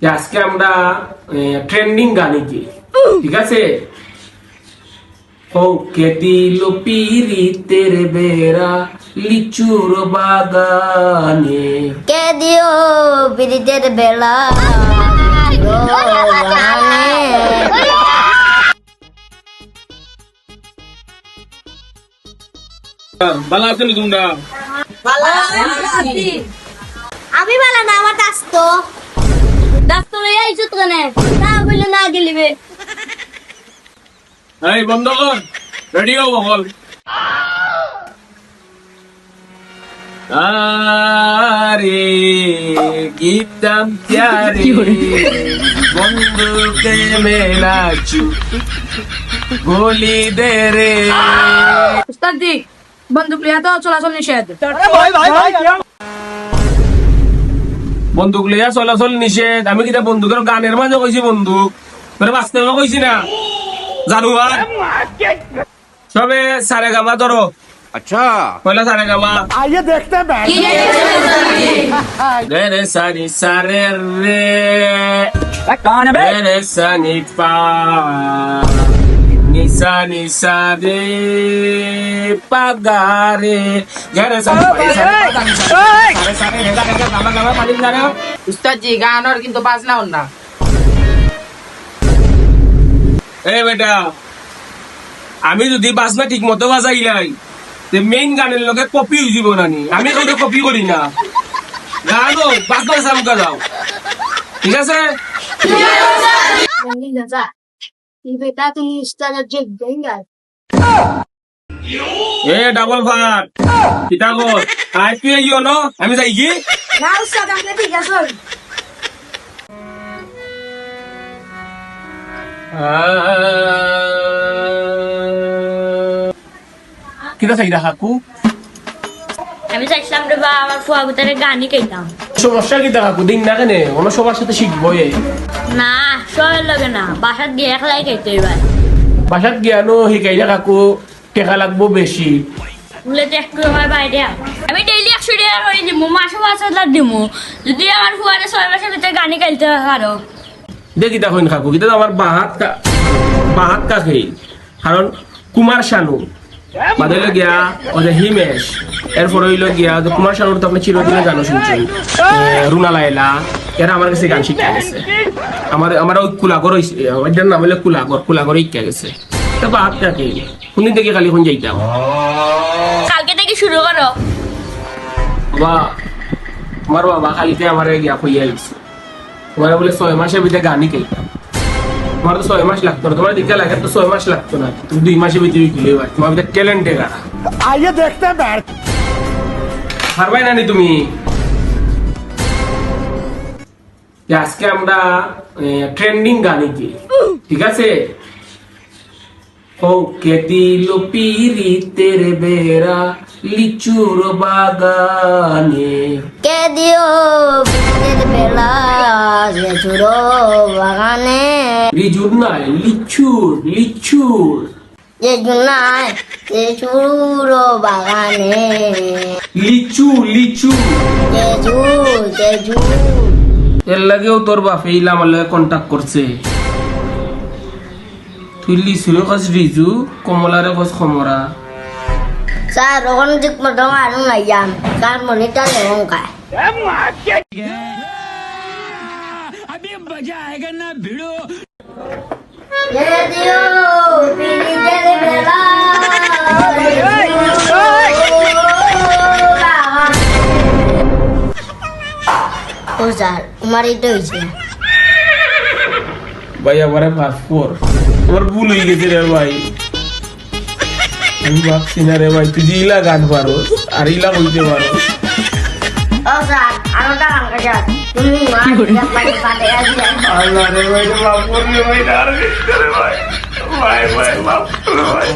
যে আজকে আমরা ট্রেন্ডিং গানে কি ঠিক আছে? ওকে দিল পিরিতের বেড়া লিচুর বাগানে। কে দিও বিরিতের বেলা। ভালো আমি বলা না আমার ডাকতো ডাক্তার আইছো তো কেন? না বললে না গেলিবে এই বন্ধ কর। রেডি হও বল। আরে গীতম প্যারে বন্ধুকে মেলা চু গোলি দে রে। উস্তাদ জি বন্দুক লিয়া তো চলাচল নিষেধ। বন্দুক লইয়া চলাচল নিছে আমি কিতা বন্দুকের গানের মাঝে কইছি বন্দুক? তোরা বাঁচতে কইছি না। জানুয়ার সবে সারে গামা ধরো আচ্ছা। পয়লা সারে গামা আইয়ে দেখতে রে রে সারি সারে রে রে সানি পা। নিসা নিসা রে পাগারে গরে সারে সারে সারে রে গামা গামা গামা উস্তাদ জি গানোর কিন্তু বাজনা না। এ বেটা আমি যদি বাজনা ঠিক মতো বাজাই নাই তে মেইন গানের লগে কপি যাব নানি। আমি কোনো কপি করি না। গানো বাজনা সামকা যাও ঠিক আছে? বেটা তুমি ইস্তানের যে গেঙ্গাল এ ডাবল ফাট কিতা কর আই পি ইও ন আমি যাই কি না উস্তাদ আপনি ঠিক আছে। কিতা চাই হাকু আমি চাইছিলাম রে বা আমার ফুয়া ভিতরে গানই গাইতাম সমস্যা কিতা হাকু দিন না কেনে অন্য সবার সাথে শিখব না সবাই লাগে না। বাসাত গিয়ে একলাই গাইতে এবার বাসাত জ্ঞানও শিকাইলে কাকু টেকা লাগবো বেশি। বলে একটু আমার বাইরে। আমি ডেইলি একশো টাকা করে দিমু মাসে পাঁচ হাজার দিমু। যদি আমার ফুয়ারে ছয় মাসের ভিতরে গানই গাইতে পারো দে কিতা কইন কাকু আমার বাহাত বাহাত কাকে কারণ কুমার শানু বাদলে গিয়া ওদের হিমেশ এরপর হইল গিয়া যে কুমার শানুর তো আপনি চিরদিনে গান শুনছেন। রুনা লাইলা এরা আমার কাছে গান শিখা গেছে। আমার আমার ওই কুলাগর হইছে ওইটার নাম হইলে কুলাগর কুলাগর শিখা গেছে। তা বাদ থাকে কোনদিন থেকে কালি কোন যাইতাম। কালকে থেকে শুরু করো। বা আমার বাবা কালিতে আমার গিয়া খুঁজে আইছে তোমার বলে ছয় মাসের ভিতরে গানই খাইতাম। তোমার তো ছয় মাস লাগতো না। তোমার দিকে লাগে তো ছয় মাস লাগতো না। তুমি দুই মাসের ভিতরে খুলে ভাই তোমার ভিতরে ট্যালেন্টে গানা আইয়ে দেখতে ব্যাট পারবাই নানি তুমি? আজকে আমরা ট্রেন্ডিং গান ঠিক আছে? ওকে দিল পিরিতের বেড়া লিচুর বাগানে। কে দিও বিরিতের বেলা যে চুরো বাগানে? রিজুর নাই লিচুর লিচুর। যে জুনায় যে চুরো বাগানে। লিচু লিচু। যে ঝুল এর লাগেও তোর বাপে ইলা আমার লাগে কন্টাক্ট করছে। তুই লিচুরে কস রিজু কমলারে কস কমরা স্যার ওখানে ঠিক মতো মানুষ নাই যান কার মনিটা লেবন খায় যে দিও বিরিতের বেলা যে চুরো বাগানে। ও স্যার তোমার এটা হয়েছে ভাই আমারে মাফ তোর ভুল হয়ে গেছে রে ভাই। আমি ভাবছি না রে ভাই তুই যে ইলা গান পারো আর ইলা বলতে পারো। ভাই।